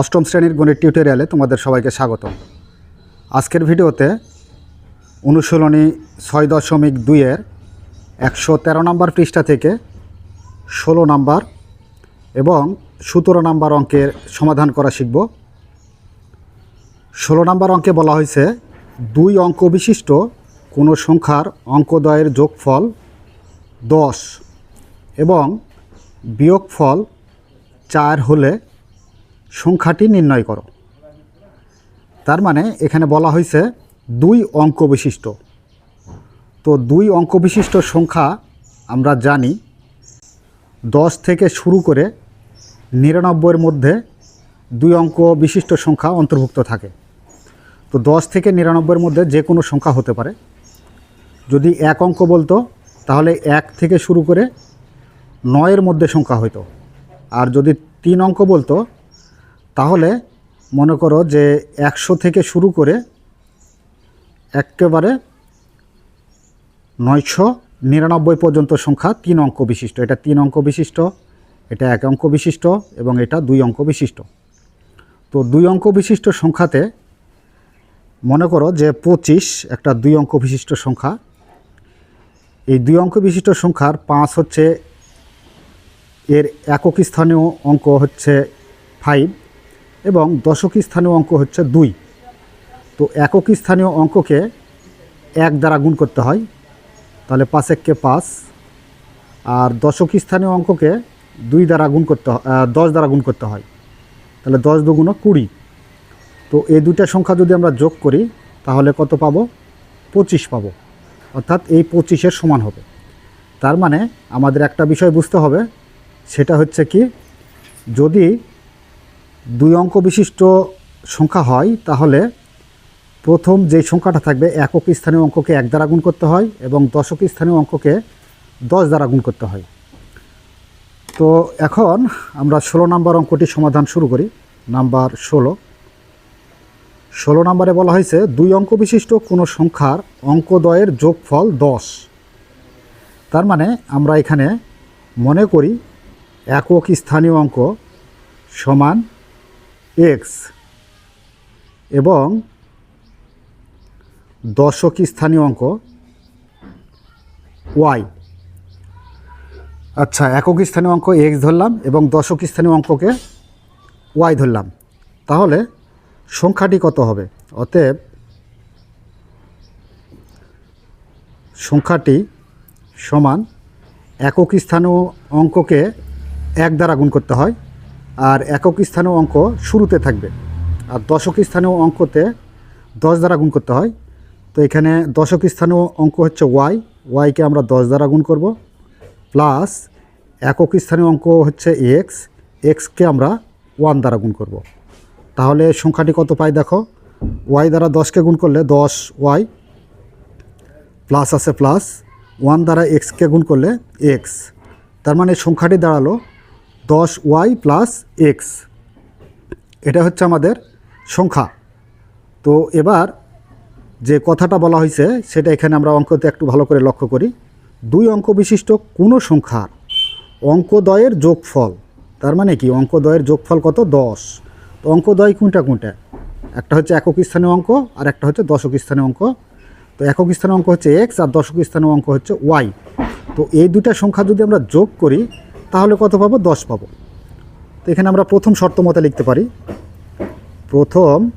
অষ্টম শ্রেণির গণিত টিউটোরিয়ালে তোমাদের সবাইকে স্বাগত আজকের ভিডিওতে অনুশীলনী ছয় দশমিক দুইয়ের একশো তেরো নম্বর পৃষ্ঠা থেকে ষোলো নাম্বার এবং সতেরো নাম্বার অঙ্কের সমাধান করা শিখব। ষোলো নাম্বার অঙ্কে বলা হয়েছে, দুই অঙ্ক বিশিষ্ট কোনো সংখ্যার অঙ্কদয়ের যোগফল দশ এবং বিয়োগফল চার হলে সংখ্যাটি নির্ণয় করো। তার মানে এখানে বলা হয়েছে দুই অঙ্ক বিশিষ্ট। তো দুই অঙ্ক বিশিষ্ট সংখ্যা আমরা জানি দশ থেকে শুরু করে নিরানব্বইয়ের মধ্যে দুই অঙ্ক বিশিষ্ট সংখ্যা অন্তর্ভুক্ত থাকে। তো দশ থেকে নিরানব্বইয়ের মধ্যে যে কোনো সংখ্যা হতে পারে। যদি এক অঙ্ক বলতো, তাহলে এক থেকে শুরু করে নয়ের মধ্যে সংখ্যা হইতো। আর যদি তিন অঙ্ক বলতো তাহলে মনে করো যে একশো থেকে শুরু করে একেবারে নয়শো নিরানব্বই পর্যন্ত সংখ্যা তিন অঙ্ক বিশিষ্ট। এটা তিন অঙ্ক বিশিষ্ট, এটা এক অঙ্ক বিশিষ্ট এবং এটা দুই অঙ্ক বিশিষ্ট। তো দুই অঙ্ক বিশিষ্ট সংখ্যাতে মনে করো যে পঁচিশ একটা দুই অঙ্ক বিশিষ্ট সংখ্যা। এই দুই অঙ্ক বিশিষ্ট সংখ্যার পাঁচ হচ্ছে এর একক স্থানীয় অঙ্ক হচ্ছে ফাইভ এবং দশকী স্থানীয় অঙ্ক হচ্ছে দুই। তো একক স্থানীয় অঙ্ককে এক দ্বারা গুণ করতে হয়। তাহলে পাঁচ এককে পাঁচ। আর দশক স্থানীয় অঙ্ককে দুই দ্বারা গুণ করতে হয় দশ দ্বারা গুণ করতে হয়। তাহলে দশ দুগুণ কুড়ি। তো এই দুইটা সংখ্যা যদি আমরা যোগ করি, তাহলে কত পাবো? পঁচিশ পাবো। অর্থাৎ এই পঁচিশের সমান হবে। তার মানে আমাদের একটা বিষয় বুঝতে হবে, সেটা হচ্ছে কি, যদি দুই অঙ্ক বিশিষ্ট সংখ্যা হয়, তাহলে প্রথম যে সংখ্যাটা থাকবে, একক স্থানীয় অঙ্ককে এক দ্বারা গুণ করতে হয় এবং দশক স্থানীয় অঙ্ককে দশ দ্বারা গুণ করতে হয়। তো এখন আমরা ষোলো নাম্বার অঙ্কটি সমাধান শুরু করি। নাম্বার ষোলো। ষোলো নাম্বারে বলা হয়েছে, দুই অঙ্ক বিশিষ্ট কোনো সংখ্যার অঙ্কদয়ের যোগফল দশ। তার মানে আমরা এখানে মনে করি একক স্থানীয় অঙ্ক সমান এক্স এবং দশক স্থানীয় অঙ্ক ওয়াই আচ্ছা একক স্থানীয় অঙ্ক এক্স ধরলাম এবং দশক স্থানীয় অঙ্ককে ওয়াই ধরলাম। তাহলে সংখ্যাটি কত হবে? অতএব সংখ্যাটি সমান একক স্থানীয় অঙ্ককে এক দ্বারা গুণ করতে হয়। আর একক স্থানীয় অঙ্ক শুরুতে থাকবে। আর দশক স্থানীয় অঙ্কতে দশ দ্বারা গুণ করতে হয়। তো এখানে দশক স্থানীয় অঙ্ক হচ্ছে ওয়াই ওয়াইকে আমরা দশ দ্বারা গুণ করব। প্লাস একক স্থানীয় অঙ্ক হচ্ছে এক্স এক্সকে আমরা ওয়ান দ্বারা গুণ করব। তাহলে সংখ্যাটি কত পাই দেখো? ওয়াই দ্বারা দশকে গুণ করলে দশ ওয়াই প্লাস আছে প্লাস। ওয়ান দ্বারা এক্সকে গুণ করলে এক্স তার মানে সংখ্যাটি দাঁড়াল দশ ওয়াই প্লাস এক্স। এটা হচ্ছে আমাদের সংখ্যা। তো এবার যে কথাটা বলা হয়েছে, সেটা এখানে আমরা অঙ্কতে একটু ভালো করে লক্ষ্য করি। দুই অঙ্ক বিশিষ্ট কোনো সংখ্যার? অঙ্কদয়ের যোগফল। তার মানে কি? অঙ্কদয়ের যোগফল কত? দশ। তো অঙ্কদয় কোনটা কোনটা? একটা হচ্ছে একক স্থানীয় অঙ্ক আর একটা হচ্ছে দশক স্থানীয় অঙ্ক। তো একক স্থানীয় অঙ্ক হচ্ছে এক্স আর দশক স্থানীয় অঙ্ক হচ্ছে ওয়াই। তো এই দুইটা সংখ্যা যদি আমরা যোগ করি তাহলে কত পাবো? দশ পাবো। তো এখানে আমরা প্রথম শর্ত মতে লিখতে পারি। প্রথম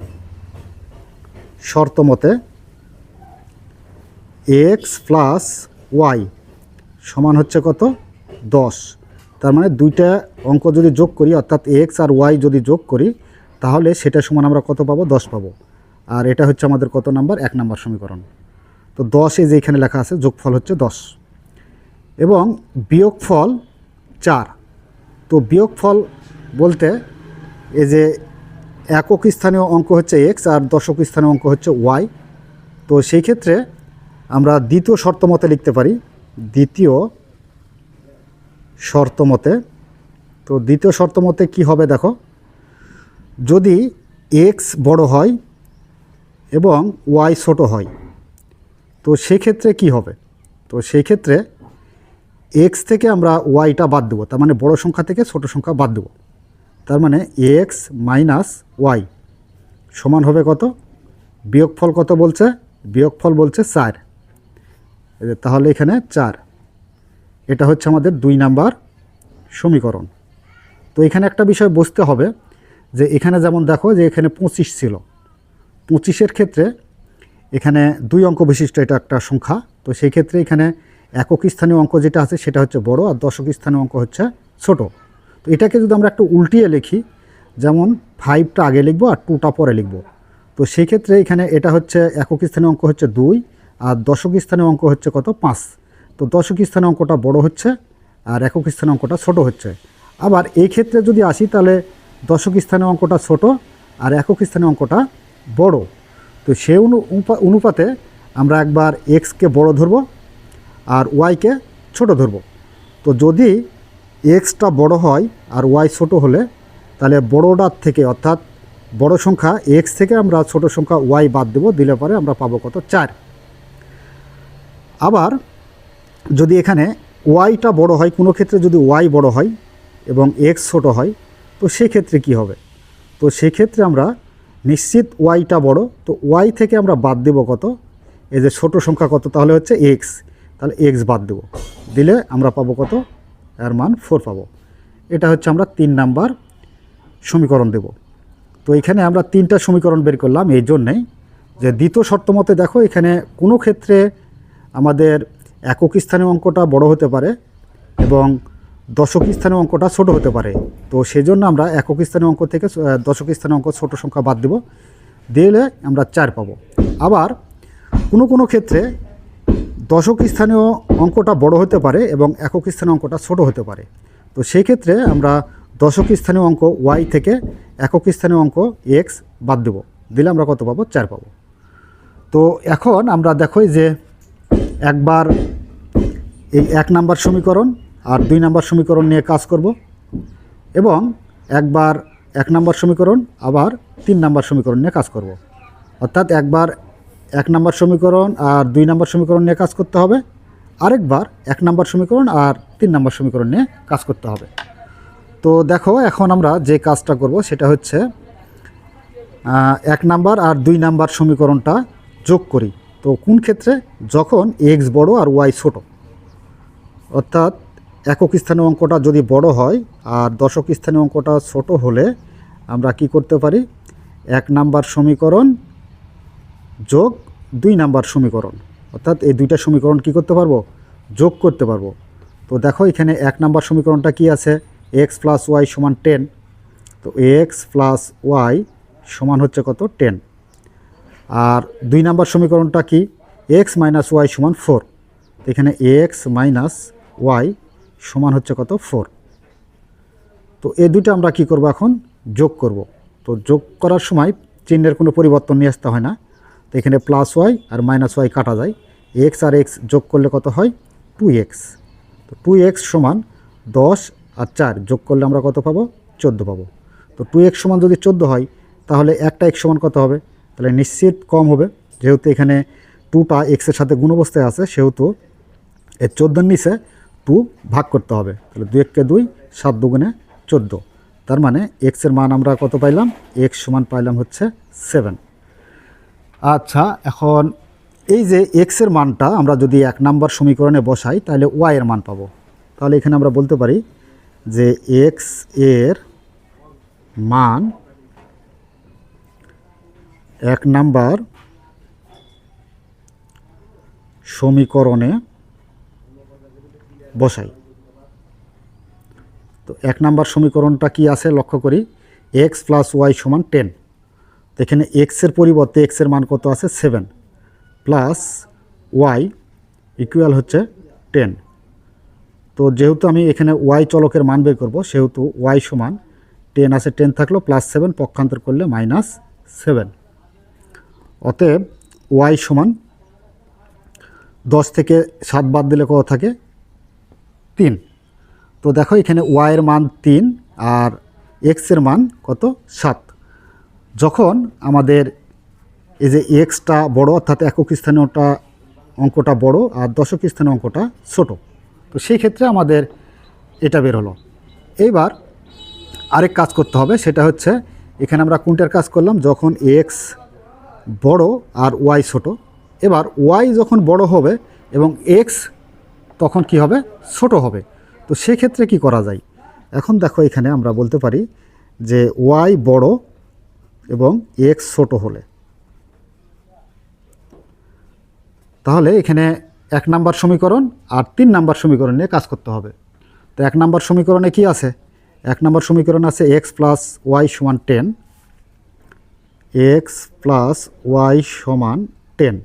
শর্ত মতে এক্স প্লাস ওয়াই সমান হচ্ছে কত? দশ। তার মানে দুইটা অঙ্ক যদি যোগ করি, অর্থাৎ এক্স আর ওয়াই যদি যোগ করি, তাহলে সেটা সমান আমরা কত পাবো? দশ পাবো। আর এটা হচ্ছে আমাদের কত নাম্বার? এক নাম্বার সমীকরণ। তো দশে যে এখানে লেখা আছে, যোগফল হচ্ছে দশ। এবং বিয়োগফল চার। তো বিয়োগফল বলতে এই যে একক স্থানীয় অঙ্ক হচ্ছে এক্স আর দশক স্থানীয় অঙ্ক হচ্ছে ওয়াই তো সেই ক্ষেত্রে আমরা দ্বিতীয় শর্ত মতে লিখতে পারি, দ্বিতীয় শর্ত মতে। তো দ্বিতীয় শর্ত মতে কী হবে দেখো, যদি এক্স বড় হয় এবং ওয়াই ছোট হয়, তো সেক্ষেত্রে কি হবে? তো সেই ক্ষেত্রে এক্স থেকে আমরা ওয়াইটা বাদ দেবো, তার মানে বড় সংখ্যা থেকে ছোট সংখ্যা বাদ দেবো। তার মানে এক্স মাইনাস ওয়াই সমান হবে কত? বিয়োগফল কত বলছে? বিয়োগফল বলছে চার। তাহলে এখানে চার। এটা হচ্ছে আমাদের দুই নাম্বার সমীকরণ। তো এখানে একটা বিষয় বুঝতে হবে যে এখানে যেমন দেখো যে এখানে পঁচিশ ছিল। পঁচিশের ক্ষেত্রে এখানে দুই অঙ্ক বিশিষ্ট এটা একটা সংখ্যা। তো সেই ক্ষেত্রে এখানে একক স্থানীয় অঙ্ক যেটা আছে সেটা হচ্ছে বড় আর দশক স্থানীয় অঙ্ক হচ্ছে ছোট। তো এটাকে যদি আমরা একটু উল্টিয়ে লিখি, যেমন ফাইভটা আগে লিখব আর টুটা পরে লিখব। তো সেই ক্ষেত্রে এখানে এটা হচ্ছে একক স্থানীয় অঙ্ক হচ্ছে দুই আর দশক স্থানীয় অঙ্ক হচ্ছে কত? পাঁচ। তো দশক স্থানীয় অঙ্কটা বড় হচ্ছে আর একক স্থানীয় অঙ্কটা ছোট হচ্ছে। আবার এই ক্ষেত্রে যদি আসি তাহলে দশক স্থানীয় অঙ্কটা ছোট আর একক স্থানীয় অঙ্কটা বড়। তো সে অনু অনুপাতে আমরা একবার এক্সকে বড় ধরব আর ওয়াইকে ছোট ধরব। তো যদি এক্সটা বড় হয় আর ওয়াই ছোট হলে, তাহলে বড়টার থেকে, অর্থাৎ বড় সংখ্যা এক্স থেকে আমরা ছোট সংখ্যা ওয়াই বাদ দেব, দিলে পরে আমরা পাবো কত? চার। আবার যদি এখানে ওয়াইটা বড় হয়, কোনো ক্ষেত্রে যদি ওয়াই বড় হয় এবং এক্স ছোট হয়, তো সেক্ষেত্রে কি হবে? তো সেক্ষেত্রে আমরা নিশ্চিত ওয়াইটা বড়, তো ওয়াই থেকে আমরা বাদ দেব কত? এই যে ছোট সংখ্যা কত? তাহলে হচ্ছে এক্স তাহলে এক্স বাদ দেব। দিলে আমরা পাবো কত? এর মান ফোর পাবো। এটা হচ্ছে আমরা তিন নাম্বার সমীকরণ দেব। তো এখানে আমরা তিনটা সমীকরণ বের করলাম এই জন্যেই যে দ্বিতীয় শর্ত মতে দেখো, এখানে কোনো ক্ষেত্রে আমাদের একক স্থানীয় অঙ্কটা বড় হতে পারে এবং দশক স্থানীয় অঙ্কটা ছোট হতে পারে। তো সেই জন্য আমরা একক স্থানীয় অঙ্ক থেকে দশক স্থানীয় অঙ্ক ছোট সংখ্যা বাদ দেব। দিলে আমরা চার পাবো। আবার কোনো কোনো ক্ষেত্রে দশক স্থানীয় অঙ্কটা বড় হতে পারে এবং একক স্থানীয় অঙ্কটা ছোট হতে পারে। তো সেই ক্ষেত্রে আমরা দশক স্থানীয় অঙ্ক ওয়াই থেকে একক স্থানীয় অঙ্ক এক্স বাদ দেব। দিলে আমরা কত পাবো? চার পাবো। তো এখন আমরা দেখোই যে একবার এই এক নাম্বার সমীকরণ আর দুই নাম্বার সমীকরণ নিয়ে কাজ করব এবং একবার এক নাম্বার সমীকরণ, আবার তিন নাম্বার সমীকরণ নিয়ে কাজ করব। অর্থাৎ একবার এক নাম্বার সমীকরণ আর দুই নাম্বার সমীকরণ নিয়ে কাজ করতে হবে। আরেকবার এক নাম্বার সমীকরণ আর তিন নাম্বার সমীকরণ নিয়ে কাজ করতে হবে। তো দেখো, এখন আমরা যে কাজটা করব সেটা হচ্ছে এক নাম্বার আর দুই নাম্বার সমীকরণটা যোগ করি। তো কোন ক্ষেত্রে? যখন এক্স বড় আর ওয়াই ছোট। অর্থাৎ একক স্থানীয় অঙ্কটা যদি বড় হয় আর দশক স্থানীয় অঙ্কটা ছোট হলে আমরা কি করতে পারি? এক নাম্বার সমীকরণ যোগ দুই নাম্বার সমীকরণ। অর্থাৎ এই দুইটা সমীকরণ কি করতে পারব? যোগ করতে পারব। তো দেখো, এখানে এক নাম্বার সমীকরণটা কি আছে? এক্স প্লাস ওয়াই সমান টেন তো এক্স প্লাস ওয়াই সমান হচ্ছে কত? টেন আর দুই নাম্বার সমীকরণটা কি? এক্স মাইনাস ওয়াই সমান ফোর এখানে এক্স মাইনাস ওয়াই সমান হচ্ছে কত? ফোর তো এই দুটো আমরা কি করব এখন? যোগ করব। তো যোগ করার সময় চিহ্নের কোনো পরিবর্তন নিয়ে আসতে হয় না। তো এখানে প্লাস ওয়াই আর মাইনাস ওয়াই কাটা যায়। এক্স আর এক্স যোগ করলে কত হয়? টু এক্স তো টু এক্স সমান দশ আর চার যোগ করলে আমরা কত পাবো? চোদ্দ পাবো। তো টু এক্স সমান যদি চোদ্দ হয়, তাহলে একটা এক্স সমান কত হবে? তাহলে নিশ্চিত কম হবে। যেহেতু এখানে টুটা এক্সের সাথে গুণবস্থায় আছে, সেহেতু এর চোদ্দোর নিচে টু ভাগ করতে হবে। তাহলে দুই এককে দুই, সাত দুগুণে চোদ্দ। তার মানে এক্সের মান আমরা কত পাইলাম? এক্স সমান পাইলাম হচ্ছে সেভেন আচ্ছা এখন এই যে এক্সের মানটা আমরা যদি এক নাম্বার সমীকরণে বসাই, তাহলে ওয়াই এর মান পাবো। তাহলে এখানে আমরা বলতে পারি যে এক্সের মান এক নাম্বার সমীকরণে বসাই। তো এক নাম্বার সমীকরণটা কি আছে? লক্ষ্য করি এক্স প্লাস ওয়াই সমান টেন এখানে এক্সের পরিবর্তে এক্সের মান কত আছে? সেভেন প্লাস ওয়াই ইকুয়াল হচ্ছে টেন তো যেহেতু আমি এখানে ওয়াই চলকের মান বের করব, সেহেতু ওয়াই সমান টেন আছে টেন থাকল প্লাস সেভেন পক্ষান্তর করলে মাইনাস সেভেন অতএব ওয়াই সমান দশ থেকে সাত বাদ দিলে কত থাকে? তিন। তো দেখো এখানে ওয়াইয়ের মান তিন আর এক্সের মান কত? সাত। যখন আমাদের এই যে এক্সটা বড়, অর্থাৎ একক স্থানীয়টা অঙ্কটা বড় আর দশক স্থানীয় অঙ্কটা ছোট, তো সেই ক্ষেত্রে আমাদের এটা বের হলো। এইবার আরেক কাজ করতে হবে, সেটা হচ্ছে এখানে আমরা কোনটার কাজ করলাম, যখন এক্স বড় আর ওয়াই ছোট। এবার ওয়াই যখন বড় হবে এবং এক্স তখন কি হবে? ছোট হবে। তো সেক্ষেত্রে কি করা যায়? এখন দেখো এখানে আমরা বলতে পারি যে ওয়াই বড় এবং এক্স ছোট হলে। তাহলে এখানে এক নাম্বার সমীকরণ আর তিন নাম্বার সমীকরণ নিয়ে কাজ করতে হবে। তো এক নাম্বার সমীকরণে কি আছে? এক নাম্বার সমীকরণ আছে এক্স প্লাস ওয়াই সমান টেন এক্স প্লাস ওয়াই সমান টেন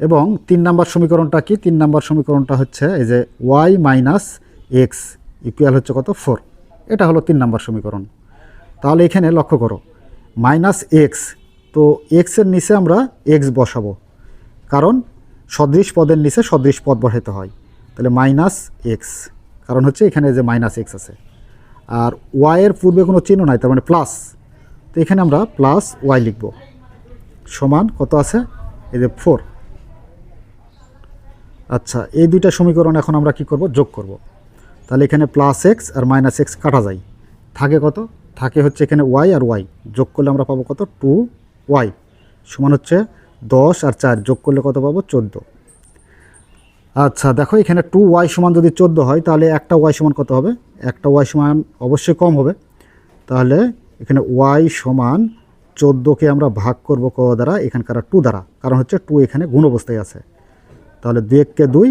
এবং তিন নাম্বার সমীকরণটা কি? তিন নাম্বার সমীকরণটা হচ্ছে এই যে ওয়াই মাইনাস এক্স ইকুয়াল হচ্ছে কত? ফোর এটা হলো তিন নাম্বার সমীকরণ। তাহলে এখানে লক্ষ্য করো মাইনাস এক্স তো এক্সের নিচে আমরা এক্স বসাবো। কারণ সদৃশ পদের নিচে সদৃশ পদ বসাতে হয়। তাহলে মাইনাস এক্স কারণ হচ্ছে এখানে যে মাইনাস এক্স আছে। আর ওয়াইয়ের পূর্বে কোনো চিহ্ন নাই, তার মানে প্লাস তো এখানে আমরা প্লাস ওয়াই লিখব। সমান কত আছে? এই যে ফোর আচ্ছা এই দুইটা সমীকরণ এখন আমরা কি করব? যোগ করব। তাহলে এখানে প্লাস এক্স আর মাইনাস এক্স কাটা যায়। থাকে কত? থাকে হচ্ছে এখানে ওয়াই আর ওয়াই যোগ করলে আমরা পাবো কত? টু ওয়াই সমান হচ্ছে দশ আর চার। যোগ করলে কত পাবো? চোদ্দ। আচ্ছা দেখো এখানে টু ওয়াই সমান যদি চোদ্দ হয়, তাহলে একটা ওয়াই সমান কত হবে? একটা ওয়াই সমান অবশ্যই কম হবে। তাহলে এখানে ওয়াই সমান চোদ্দোকে আমরা ভাগ করব ক দ্বারা? এখানকার টু দ্বারা। কারণ হচ্ছে টু এখানে গুণ অবস্থায় আছে। তাহলে দুই এককে দুই,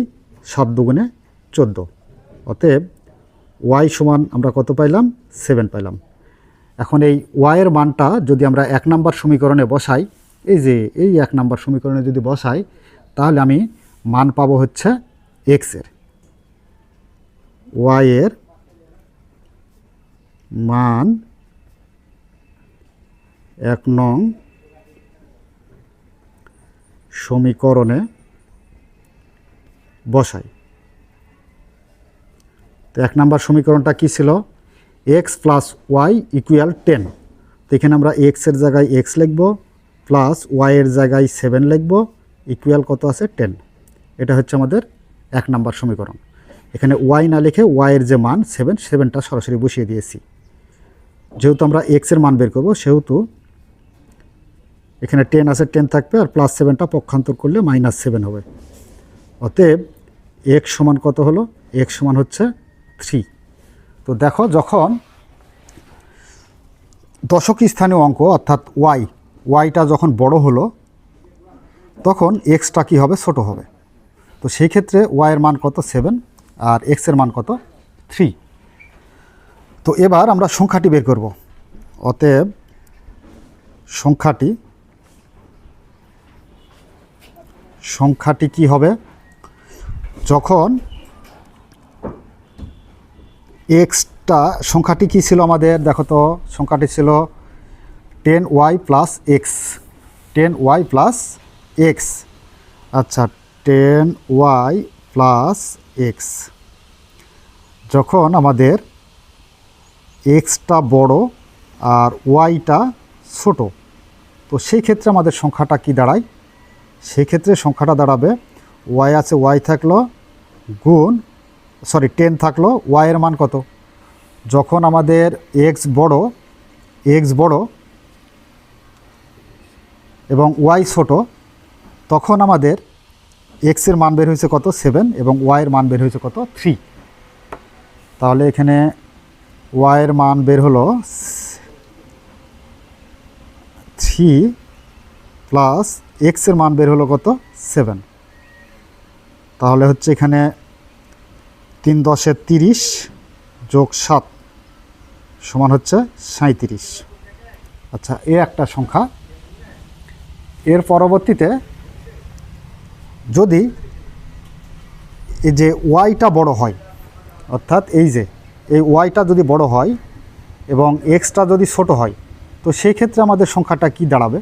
সাত দুগুণে চোদ্দ। অতএব ওয়াই সমান আমরা কত পাইলাম? সেভেন পাইলাম। এখন এই ওয়াইয়ের মানটা যদি আমরা এক নাম্বার সমীকরণে বসাই, এই যে এই এক নাম্বার সমীকরণে যদি বসাই, তাহলে আমি মান পাবো হচ্ছে এক্সের ওয়াইয়ের মান এক নং সমীকরণে বসাই। তো এক নাম্বার সমীকরণটা কি ছিল? X plus Y equal ten তো এখানে আমরা এক্সের জায়গায় এক্স লিখব প্লাস ওয়াইয়ের জায়গায় সেভেন লিখব ইকুয়াল কত আছে টেন এটা হচ্ছে আমাদের এক নাম্বার সমীকরণ। এখানে ওয়াই না লিখে ওয়াইয়ের যে মান সেভেন সেভেনটা সরাসরি বসিয়ে দিয়েছি। যেহেতু আমরা এক্সের মান বের করব, সেহেতু এখানে টেন আছে টেন থাকবে, আর প্লাস সেভেনটা পক্ষান্তর করলে মাইনাস সেভেন হবে। অতএব এক্স সমান কত হলো? এক্স সমান হচ্ছে থ্রি তো দেখো যখন দশক স্থানীয় অঙ্ক, অর্থাৎ ওয়াই ওয়াইটা যখন বড় হলো, তখন এক্সটা কী হবে? ছোট হবে। তো সেই ক্ষেত্রে ওয়াইয়ের মান কত? সেভেন আর এক্সের মান কত? থ্রি তো এবার আমরা সংখ্যাটি বের করব। অতএব সংখ্যাটি সংখ্যাটি কি হবে? যখন এক্সটা সংখ্যাটি কী ছিল আমাদের? দেখো তো, সংখ্যাটি ছিল ten Y plus X. Ten Y plus X. আচ্ছা টেন ওয়াই প্লাস এক্স। যখন আমাদের এক্সটা বড় আর ওয়াইটা ছোট, তো সেই ক্ষেত্রে আমাদের সংখ্যাটা কি দাঁড়ায়? সেই ক্ষেত্রে সংখ্যাটা দাঁড়াবে, ওয়াই আছে, ওয়াই থাকল, গুণ সরি টেন থাকল ওয়াইয়ের মান কত? যখন আমাদের এক্স বড় এক্স বড় এবং ওয়াই ছোট, তখন আমাদের এক্সের মান বের হয়েছে কত? সেভেন এবং ওয়াইয়ের মান বের হয়েছে কত? থ্রি তাহলে এখানে ওয়াইয়ের মান বের হলো থ্রি প্লাস এক্সের মান বের হলো কত? সেভেন তাহলে হচ্ছে এখানে তিন দশে তিরিশ যোগ সাত সমান হচ্ছে সাঁত্রিশ আচ্ছা এ একটা সংখ্যা। এর পরবর্তীতে যদি এই যে ওয়াইটা বড় হয়, অর্থাৎ এই যে, এই ওয়াইটা যদি বড় হয় এবং এক্সটা যদি ছোট হয়, তো সেই ক্ষেত্রে আমাদের সংখ্যাটা কি দাঁড়াবে?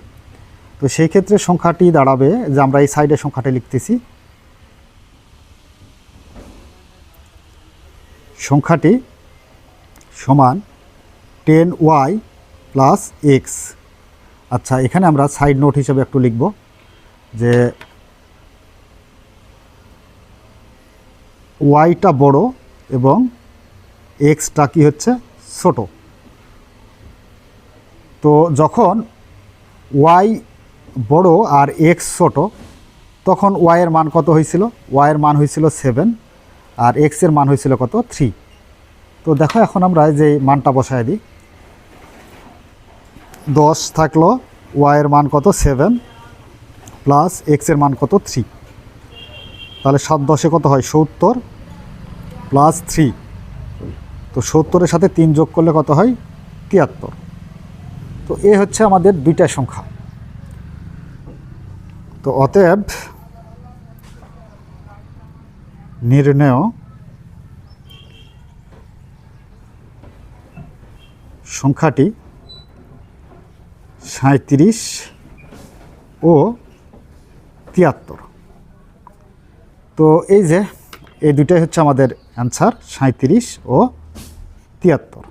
তো সেই ক্ষেত্রে সংখ্যাটি দাঁড়াবে যে আমরা এই সাইডে সংখ্যাটা লিখতেছি সংখ্যাটি সমান টেন ওয়াই প্লাস এক্স আচ্ছা এখানে আমরা সাইড নোট হিসেবে একটু লিখব যে ওয়াইটা বড় এবং এক্সটা কি হচ্ছে ছোট। তো যখন ওয়াই বড় আর এক্স ছোট, তখন ওয়াইয়ের মান কত হয়েছিল? ওয়াইয়ের মান হয়েছিল সেভেন আর এক্সের মান হয়েছিল কত? থ্রি তো দেখো, এখন আমরা যে মানটা বসায় দিই। দশ থাকল ওয়াইয়ের মান কত? সেভেন প্লাস এক্সের মান কত? থ্রি তাহলে সাত দশে কত হয়? সত্তর প্লাস থ্রি তো সত্তরের সাথে তিন যোগ করলে কত হয়? তিয়াত্তর। তো এ হচ্ছে আমাদের দুইটা সংখ্যা। তো অতএব নির্ণয় সংখ্যাটি সাঁত্রিশ ও তিয়াত্তর। তো এই যে, এই দুটাই হচ্ছে আমাদের অ্যান্সার সাঁত্রিশ ও তিয়াত্তর।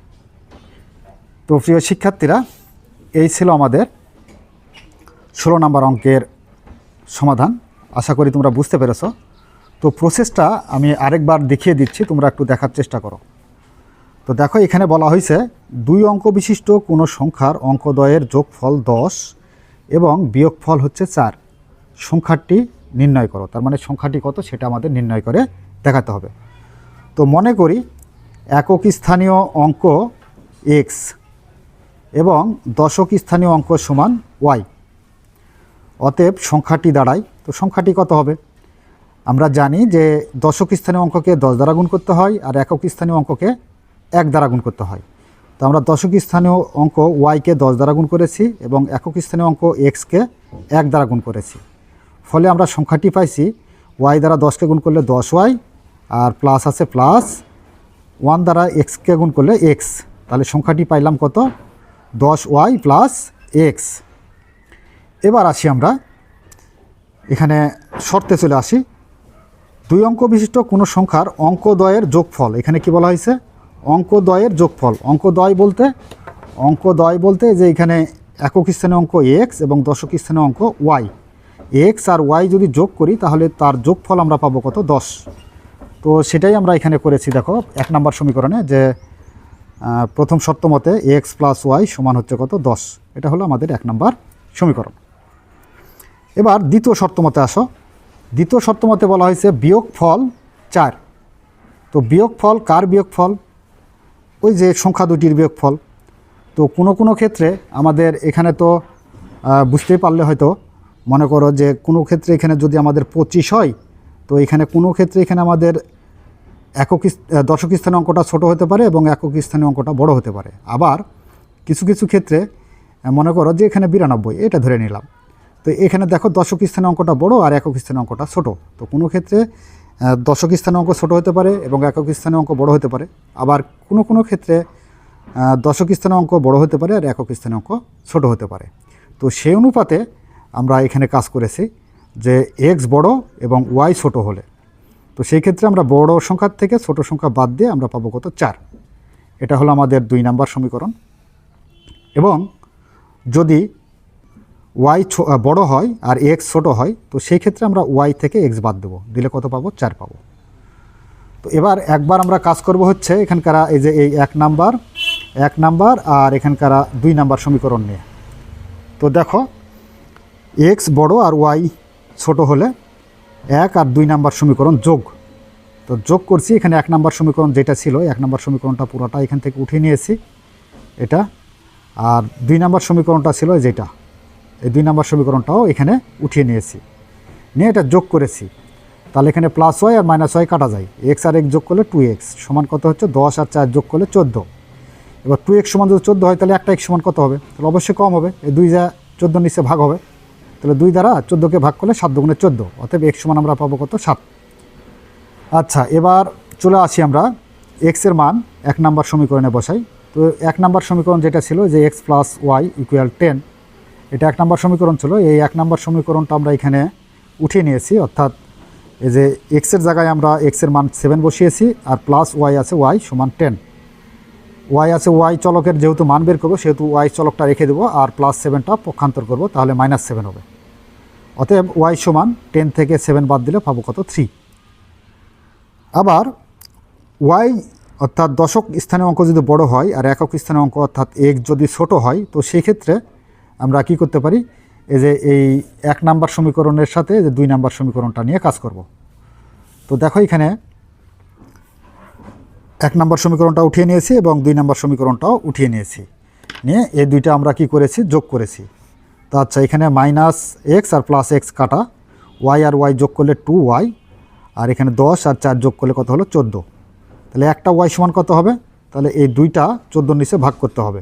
তো প্রিয় শিক্ষার্থীরা, এই ছিল আমাদের ষোলো নম্বর অঙ্কের সমাধান। আশা করি তোমরা বুঝতে পেরেছ। তো প্রসেসটা আমি আরেকবার দেখিয়ে দিচ্ছি, তোমরা একটু দেখার চেষ্টা করো। তো দেখো, এখানে বলা হয়েছে, দুই অঙ্ক বিশিষ্ট কোনো সংখ্যার অঙ্কদ্বয়ের যোগফল দশ এবং বিয়োগফল হচ্ছে চার। সংখ্যাটি নির্ণয় করো, তার মানে সংখ্যাটি কত সেটা আমাদের নির্ণয় করে দেখাতে হবে। তো মনে করি, একক স্থানীয় অঙ্ক এক্স এবং দশক স্থানীয় অঙ্ক সমান ওয়াই অতএব সংখ্যাটি দাঁড়ায়, তো সংখ্যাটি কত হবে? আমরা জানি যে দশক স্থানীয় অঙ্ককে দশ দ্বারা গুণ করতে হয় আর একক স্থানীয় অঙ্ককে এক দ্বারা গুণ করতে হয়। তো আমরা দশক স্থানীয় অঙ্ক ওয়াইকে দশ দ্বারা গুণ করেছি এবং একক স্থানীয় অঙ্ক এক্সকে এক দ্বারা গুণ করেছি। ফলে আমরা সংখ্যাটি পাইছি ওয়াই দ্বারা দশকে গুণ করলে দশ ওয়াই আর প্লাস আছে প্লাস ওয়ান দ্বারা এক্সকে গুণ করলে এক্স তাহলে সংখ্যাটি পাইলাম কত? দশ ওয়াই প্লাস এক্স এবার আসি আমরা। এখানে শর্তে চলে আসি। দুই অঙ্ক বিশিষ্ট কোনো সংখ্যার অঙ্কদ্বয়ের যোগফল। এখানে কি বলা হয়েছে? অঙ্কদ্বয়ের যোগফল। অঙ্কদ্বয় বলতে অঙ্কদ্বয় বলতে যে এখানে একক স্থানে অঙ্ক এক্স এবং দশক স্থানে অঙ্ক ওয়াই এক্স আর ওয়াই যদি যোগ করি, তাহলে তার যোগফল আমরা পাবো কত? দশ। তো সেটাই আমরা এখানে করেছি, দেখো, এক নম্বর সমীকরণে যে প্রথম শর্ত মতে এক্স প্লাস ওয়াই সমান হচ্ছে কত? দশ। এটা হলো আমাদের এক নম্বর সমীকরণ। এবার দ্বিতীয় শর্ত মতে আসো। দ্বিতীয় শর্ত মতে বলা হয়েছে বিয়োগ ফল চার। তো বিয়োগ ফল কার বিয়োগ ফল ওই যে সংখ্যা দুটির বিয়োগ ফল তো কোনো কোনো ক্ষেত্রে আমাদের এখানে তো বুঝতেই পারলে হয়তো মনে করো যে কোনো ক্ষেত্রে এখানে যদি আমাদের পঁচিশ হয়, তো এখানে কোনো ক্ষেত্রে এখানে আমাদের একক দশক স্থানীয় অঙ্কটা ছোট হতে পারে এবং একক স্থানীয় অঙ্কটা বড় হতে পারে। আবার কিছু কিছু ক্ষেত্রে মনে করো যে এখানে বিরানব্বই, এটা ধরে নিলাম। তো এখানে দেখো দশক স্থানীয় অঙ্কটা বড় আর একক স্থানীয় অঙ্কটা ছোট। তো কোনো ক্ষেত্রে দশক স্থানীয় অঙ্ক ছোট হতে পারে এবং একক স্থানীয় অঙ্ক বড় হতে পারে। আবার কোনো কোনো ক্ষেত্রে দশক স্থানীয় অঙ্ক বড় হতে পারে আর একক স্থানীয় অঙ্ক ছোট হতে পারে। তো সেই অনুপাতে আমরা এখানে কাজ করেছি যে এক্স বড় এবং ওয়াই ছোট হলে। তো সেই ক্ষেত্রে আমরা বড় সংখ্যার থেকে ছোট সংখ্যা বাদ দিয়ে আমরা পাবো কত? চার। এটা হলো আমাদের দুই নাম্বার সমীকরণ। এবং যদি ওয়াই বড় হয় আর এক্স ছোট হয়, তো সেই ক্ষেত্রে আমরা ওয়াই থেকে এক্স বাদ দেবো। দিলে কত পাবো? চার পাবো। তো এবার একবার আমরা কাজ করব হচ্ছে এখানকার এই যে এই এক নাম্বার এক নাম্বার আর এখানকার দুই নাম্বার সমীকরণ নিয়ে। তো দেখো এক্স বড় আর ওয়াই ছোট হলে এক আর দুই নাম্বার সমীকরণ যোগ। তো যোগ করছি, এখানে এক নাম্বার সমীকরণ যেটা ছিল, এক নাম্বার সমীকরণটা পুরোটা এখান থেকে উঠিয়ে নিয়েছি, এটা। আর দুই নাম্বার সমীকরণটা ছিল যেটা। এই দুই নাম্বার সমীকরণটাও এখানে উঠিয়ে নিয়েছি। নিয়ে এটা যোগ করেছি। তাহলে এখানে প্লাস ওয়াই আর মাইনাস ওয়াই কাটা যায়। এক্স আর এক্স যোগ করলে টু এক্স সমান কত হচ্ছে দশ আর চার যোগ করলে চোদ্দ। এবার টু এক্স সমান যদি চোদ্দ হয়, তাহলে একটা এক্স সমান কত হবে? তাহলে অবশ্যই কম হবে। এই দুই যা চোদ্দ নিচে ভাগ হবে। তাহলে দুই দ্বারা চোদ্দোকে ভাগ করলে সাত দুগুণে চোদ্দ। অতএব এক্স সমান আমরা পাবো কত? সাত। আচ্ছা এবার চলে আসি আমরা এক্সের মান এক নাম্বার সমীকরণে বসাই। তো এক নাম্বার সমীকরণ যেটা ছিল যে X plus Y equal ten এটা এক নাম্বার সমীকরণ ছিল। এই এক নম্বর সমীকরণটা আমরা এখানে উঠিয়ে নিয়েছি। অর্থাৎ এই যে এক্সের জায়গায় আমরা এক্সের মান সেভেন বসিয়েছি আর প্লাস ওয়াই আছে ওয়াই সমান টেন ওয়াই আছে ওয়াই চলকের যেহেতু মান বের করব, সেহেতু ওয়াই চলকটা রেখে দেবো আর প্লাস সেভেনটা পক্ষান্তর করব, তাহলে মাইনাস সেভেন হবে। অতএব ওয়াই সমান টেন থেকে সেভেন বাদ দিলে পাবো কত থ্রি আবার ওয়াই অর্থাৎ দশক স্থানীয় অঙ্ক যদি বড় হয় আর একক স্থানীয় অঙ্ক অর্থাৎ এক যদি ছোট হয়, তো সেই ক্ষেত্রে আমরা কি করতে পারি? এই যে এই এক নাম্বার সমীকরণের সাথে যে দুই নাম্বার সমীকরণটা নিয়ে কাজ করব। তো দেখো এখানে এক নম্বর সমীকরণটা উঠিয়ে নিয়েছি এবং দুই নম্বর সমীকরণটাও উঠিয়ে নিয়েছি। নিয়ে এই দুইটা আমরা কি করেছি? যোগ করেছি। তো আচ্ছা এখানে মাইনাস এক্স আর প্লাস এক্স কাটা। ওয়াই আর ওয়াই যোগ করলে টু ওয়াই। আর এখানে দশ আর চার যোগ করলে কত হলো? চোদ্দ। তাহলে একটা ওয়াই সমান কত হবে? তাহলে এই দুইটা চোদ্দোর নিচে ভাগ করতে হবে।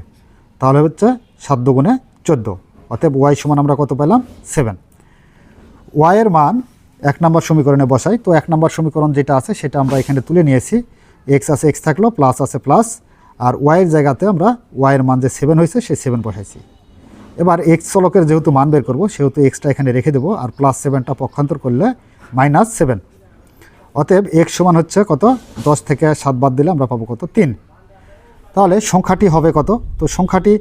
তাহলে হচ্ছে সাত দুগুণে চোদ্দ। অতএব ওয়াই সমান আমরা কত পেলাম? সেভেন ওয়াইয়ের মান এক নম্বর সমীকরণে বসাই। তো এক নম্বর সমীকরণ যেটা আছে, সেটা আমরা এখানে তুলে নিয়েছি। এক্স আছে এক্স থাকল প্লাস আছে প্লাস আর ওয়াইয়ের জায়গাতে আমরা ওয়াইয়ের মান যে সেভেন হয়েছে, সেই সেভেন বসাইছি। এবার এক্স চলকের যেহেতু মান বের করব, সেহেতু এক্সটা এখানে রেখে দেবো। আর প্লাস সেভেনটা পক্ষান্তর করলে মাইনাস সেভেন অতএব এক্স সমান হচ্ছে কত? দশ থেকে সাত বাদ দিলে আমরা পাবো কত? তিন। তাহলে সংখ্যাটি হবে কত? তো সংখ্যাটি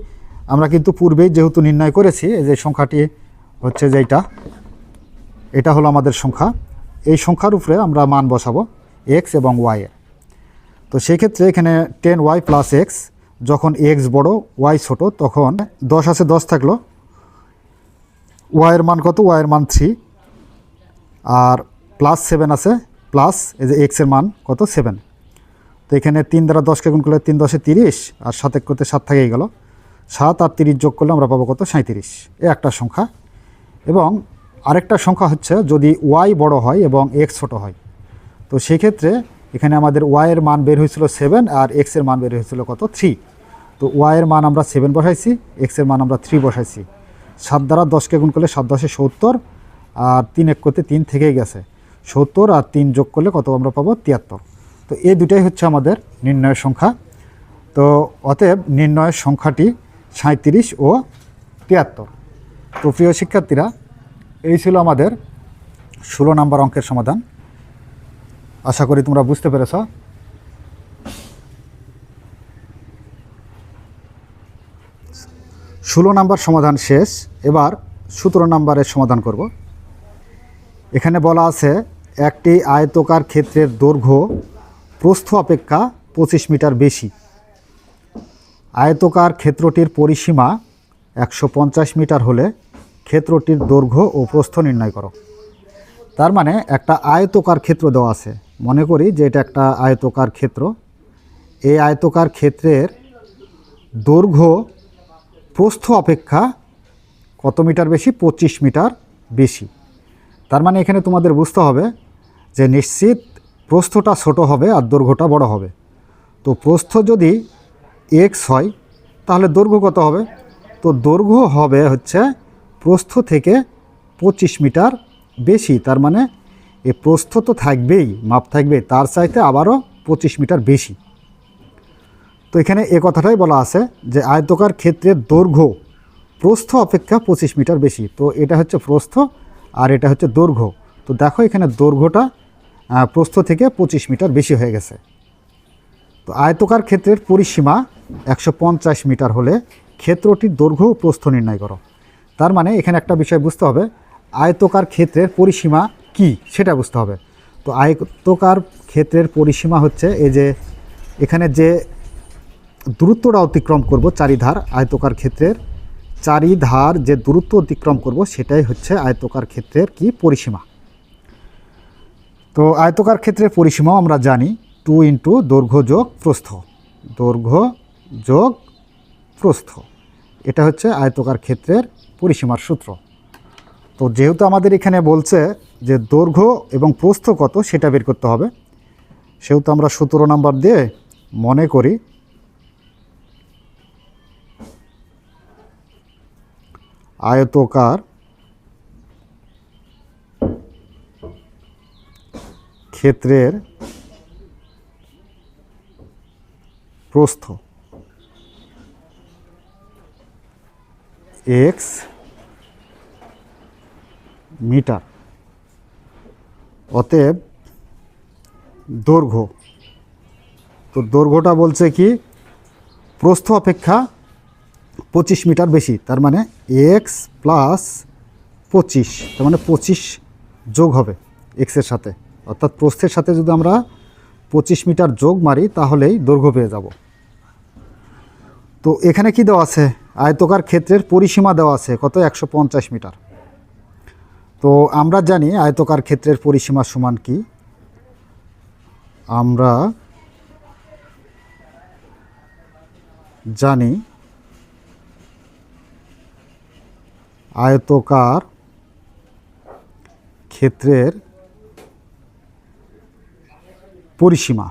আমরা কিন্তু পূর্বেই যেহেতু নির্ণয় করেছি, এই যে সংখ্যাটি হচ্ছে যেটা এটা হলো আমাদের সংখ্যা। এই সংখ্যার উপরে আমরা মান বসাবো এক্স এবং ওয়াই এর। তো সেই ক্ষেত্রে এখানে টেন ওয়াই প্লাস এক্স যখন এক্স বড় ওয়াই ছোট, তখন দশ আছে, দশ থাকল। ওয়াইয়ের মান কত? ওয়াইয়ের মান থ্রি আর প্লাস সেভেন আছে প্লাস এই যে এক্সের মান কত? সেভেন তো এখানে তিন দ্বারা দশকে গুণ করলে তিন দশে তিরিশ, আর সাত এক করতে সাত থেকেই গেল। সাত আর তিরিশ যোগ করলে আমরা পাবো কত? সাঁত্রিশ এ একটা সংখ্যা। এবং আরেকটা সংখ্যা হচ্ছে যদি ওয়াই বড় হয় এবং এক্স ছোট হয়। তো সেক্ষেত্রে এখানে আমাদের ওয়াইয়ের মান বের হয়েছিল সেভেন আর এক্সের মান বের হয়েছিল কত? থ্রি। তো ওয়াইয়ের মান আমরা সেভেন বসাইছি এক্সের মান আমরা থ্রি বসাইছি। সাত দ্বারা দশকে গুণ করলে সাত দশে সত্তর আর তিন এক করতে তিন থেকেই গেছে। সত্তর আর তিন যোগ করলে কত আমরা পাবো? তিয়াত্তর। তো এই দুটাই হচ্ছে আমাদের নির্ণয়ের সংখ্যা। তো অতএব নির্ণয়ের সংখ্যাটি সাঁত্রিশ ও তিয়াত্তর। তো প্রিয় শিক্ষার্থীরা, এই ছিল আমাদের ষোলো নাম্বার অঙ্কের সমাধান। আশা করি তোমরা বুঝতে পেরেছ। ষোলো নাম্বার সমাধান শেষ। এবার সতেরো নাম্বারের সমাধান করব। এখানে বলা আছে, একটি আয়তকার ক্ষেত্রের দৈর্ঘ্য প্রস্থ অপেক্ষা পঁচিশ মিটার বেশি। আয়তকার ক্ষেত্রটির পরিসীমা একশো পঞ্চাশ মিটার হলে ক্ষেত্রটির দৈর্ঘ্য ও প্রস্থ নির্ণয় করো। তার মানে একটা আয়তকার ক্ষেত্র দেওয়া আছে। মনে করি যে এটা একটা আয়তকার ক্ষেত্র। এই আয়তকার ক্ষেত্রের দৈর্ঘ্য প্রস্থ অপেক্ষা কত মিটার বেশি? পঁচিশ মিটার বেশি। তার মানে এখানে তোমাদের বুঝতে হবে যে নিশ্চিত প্রস্থটা ছোট হবে আর দৈর্ঘ্যটা বড় হবে। তো প্রস্থ যদি এক্স হয়, তাহলে দৈর্ঘ্য কত হবে? তো দৈর্ঘ্য হবে হচ্ছে প্রস্থ থেকে পঁচিশ মিটার বেশি, তার মানে এ প্রস্থ তো থাকবেই, মাপ থাকবে, তার চাইতে আবারও পঁচিশ মিটার বেশি। তো এখানে এ কথাটাই বলা আছে যে আয়তকার ক্ষেত্রে দৈর্ঘ্য, প্রস্থ অপেক্ষা পঁচিশ মিটার বেশি। তো এটা হচ্ছে প্রস্থ আর এটা হচ্ছে দৈর্ঘ্য। তো দেখো এখানে দৈর্ঘ্যটা প্রস্থ থেকে পঁচিশ মিটার বেশি হয়ে গেছে। তো আয়তকার ক্ষেত্রের পরিসীমা একশো পঞ্চাশ মিটার হলে ক্ষেত্রটির দৈর্ঘ্য প্রস্থ নির্ণয় করো। তার মানে এখানে একটা বিষয় বুঝতে হবে, আয়তকার ক্ষেত্রের পরিসীমা কি সেটা বুঝতে হবে। তো আয়তকার ক্ষেত্রের পরিসীমা হচ্ছে এই যে এখানে যে দূরত্বটা অতিক্রম করব চারিধার আয়তকার ক্ষেত্রের, চারিধার যে দূরত্ব অতিক্রম করব সেটাই হচ্ছে আয়তকার ক্ষেত্রের কি পরিসীমা। তো আয়তকার ক্ষেত্রের পরিসীমাও আমরা জানি টু ইন্টু দৈর্ঘ্য যোগ প্রস্থ। দৈর্ঘ্য যোগ প্রস্থ। এটা হচ্ছে আয়তকার ক্ষেত্রের পরিসীমার সূত্র। তো যেহেতু আমাদের এখানে বলছে যে দৈর্ঘ্য এবং প্রস্থ কত, সেটা বের করতে হবে। সেহেতু আমরা সতেরো নাম্বার দিয়ে মনে করি আয়তকার ক্ষেত্রের প্রস্থ। X meter. অতএব দৈর্ঘ্য। তো দৈর্ঘ্যটা বলছে কি? প্রস্থ অপেক্ষা পঁচিশ মিটার বেশি, তার মানে এক্স প্লাস পঁচিশ, তার মানে পঁচিশ যোগ হবে এক্সের সাথে। অর্থাৎ প্রস্থের সাথে যদি আমরা পঁচিশ মিটার যোগ মারি, তাহলেই দৈর্ঘ্য পেয়ে যাব। তো এখানে কি দেওয়া আছে? আয়তকার ক্ষেত্রের পরিসীমা দেওয়া আছে, কত? একশো পঞ্চাশ মিটার। তো আমরা জানি আয়তকার ক্ষেত্রের পরিসীমা সমান কি। আমরা জানি আয়তকার ক্ষেত্রের পরিসীমা।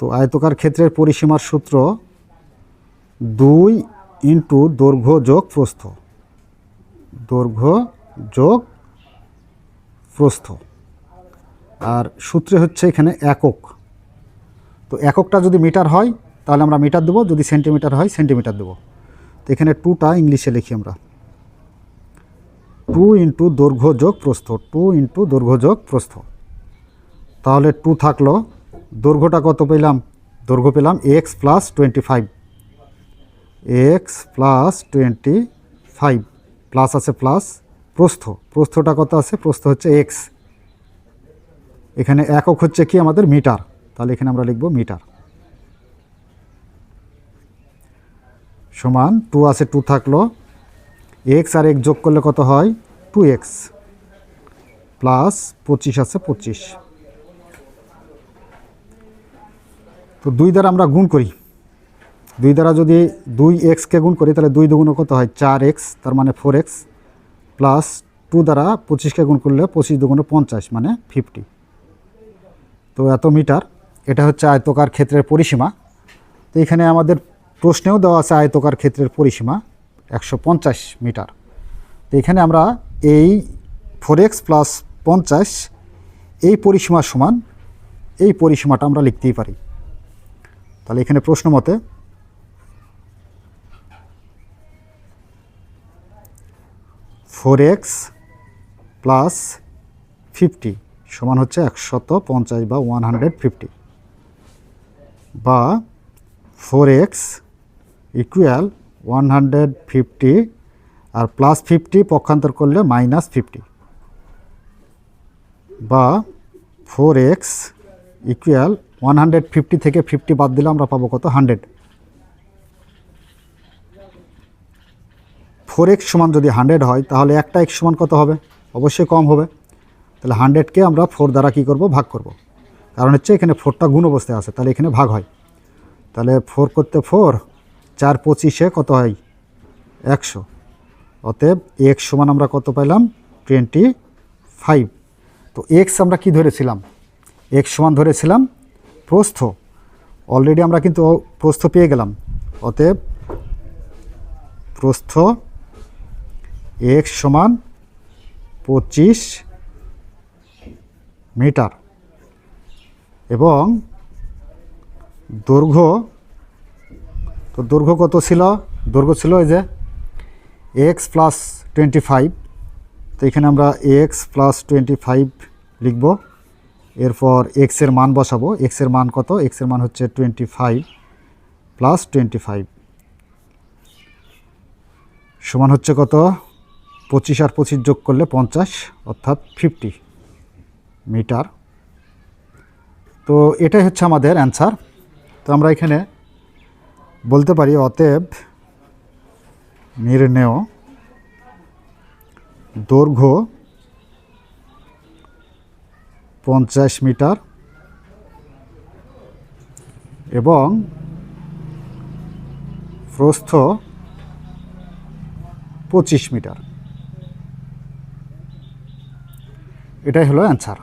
তো আয়তকার ক্ষেত্রের পরিসীমার সূত্র দুই ইন্টু দৈর্ঘ্য যোগ প্রস্থ। দৈর্ঘ্য যোগ প্রস্থ। আর সূত্রে হচ্ছে এখানে একক। তো এককটা যদি মিটার হয়, তাহলে আমরা মিটার দেবো। যদি সেন্টিমিটার হয়, সেন্টিমিটার দেবো। তো এখানে টুটা ইংলিশে লিখি আমরা। টু ইন্টু দৈর্ঘ্য যোগ প্রস্থ, টু ইন্টু দৈর্ঘ্য যোগ প্রস্থ। তাহলে টু থাকল, দৈর্ঘ্যটা কত পেলাম? দৈর্ঘ্য পেলাম X plus twenty five. X plus twenty five, plus আছে প্লাস প্রস্থ। প্রস্থটা কত আছে? প্রস্থ হচ্ছে এক্স। এখানে একক হচ্ছে কি? আমাদের মিটার। তাহলে এখানে আমরা লিখব মিটার। সমান টু আছে, টু থাকল। এক্স আর এক যোগ করলে কত হয়? টু এক্স প্লাস পঁচিশ আছে পঁচিশ। তো দুই দ্বারা আমরা গুণ করি। দুই দ্বারা যদি দুই এক্সকে গুণ করি, তাহলে দুই দুগুণ কত হয়? চার এক্স, তার মানে ফোর এক্স, প্লাস টু দ্বারা পঁচিশকে গুণ করলে পঁচিশ দুগুণে পঞ্চাশ মানে ফিফটি। তো এত মিটার, এটা হচ্ছে আয়তকার ক্ষেত্রের পরিসীমা। তো এখানে আমাদের প্রশ্নেও দেওয়া আছে আয়তকার ক্ষেত্রের পরিসীমা, একশো পঞ্চাশ মিটার। তো এখানে আমরা এই ফোর এক্স প্লাস পঞ্চাশ, এই পরিসীমা সমান, এই পরিসীমাটা আমরা লিখতেই পারি। তাহলে এখানে প্রশ্ন মতে ফোর এক্স প্লাস ফিফটি সমান হচ্ছে একশত পঞ্চাশ বা ওয়ান হান্ড্রেড ফিফটি বা four X equal one hundred fifty আর প্লাস ফিফটি পক্ষান্তর করলে মাইনাস ফিফটি বা four X equal one hundred fifty থেকে ফিফটি বাদ দিলে আমরা পাবো কত? হান্ড্রেড ফোর এক্স সমান যদি হান্ড্রেড হয়, তাহলে একটা এক্স সমান কত হবে? অবশ্যই কম হবে। তাহলে হান্ড্রেডকে আমরা ফোর দ্বারা কী করব? ভাগ করব। কারণ হচ্ছে এখানে ফোরটা গুণ অবস্থায় আছে, তাহলে এখানে ভাগ হয়। তাহলে ফোর করতে ফোর চার পঁচিশে কত হয়? একশো। অতএব এক্স সমান আমরা কত পাইলাম? টোয়েন্টি ফাইভ তো এক্স আমরা কি ধরেছিলাম? এক্স সমান ধরেছিলাম প্রস্থ। অলরেডি আমরা কিন্তু প্রস্থ পেয়ে গেলাম। অতএব প্রস্থ এক্স সমান পঁচিশ মিটার। এবং দৈর্ঘ্য, তো দৈর্ঘ্য কত ছিল? দৈর্ঘ্য ছিল এই যে এক্স প্লাস টোয়েন্টি ফাইভ তো এখানে আমরা এক্স প্লাস টোয়েন্টি ফাইভ লিখব। এরপর এক্সের মান বসাবো। এক্সের মান কত? এক্সের মান হচ্ছে twenty five plus twenty five সমান হচ্ছে কত? পঁচিশ আর পঁচিশ যোগ করলে পঞ্চাশ, অর্থাৎ ফিফটি মিটার। তো এটাই হচ্ছে আমাদের অ্যান্সার তো আমরা এখানে বলতে পারি অতএব নির্ণেয়, দৈর্ঘ্য পঞ্চাশ মিটার এবং প্রস্থ পঁচিশ মিটার। এটাই হলো অ্যান্সার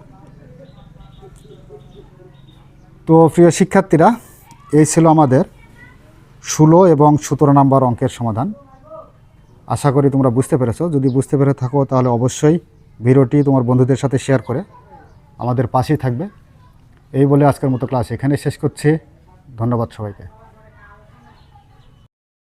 তো প্রিয় শিক্ষার্থীরা, এই ছিল আমাদের ষোলো এবং সতেরো নম্বর অঙ্কের সমাধান। আশা করি তোমরা বুঝতে পেরেছ। যদি বুঝতে পেরে থাকো, তাহলে অবশ্যই ভিডিওটি তোমার বন্ধুদের সাথে শেয়ার করে আমাদের পাশেই থাকবে। এই বলে আজকের মতো ক্লাস এখানে শেষ করছি। ধন্যবাদ সবাইকে।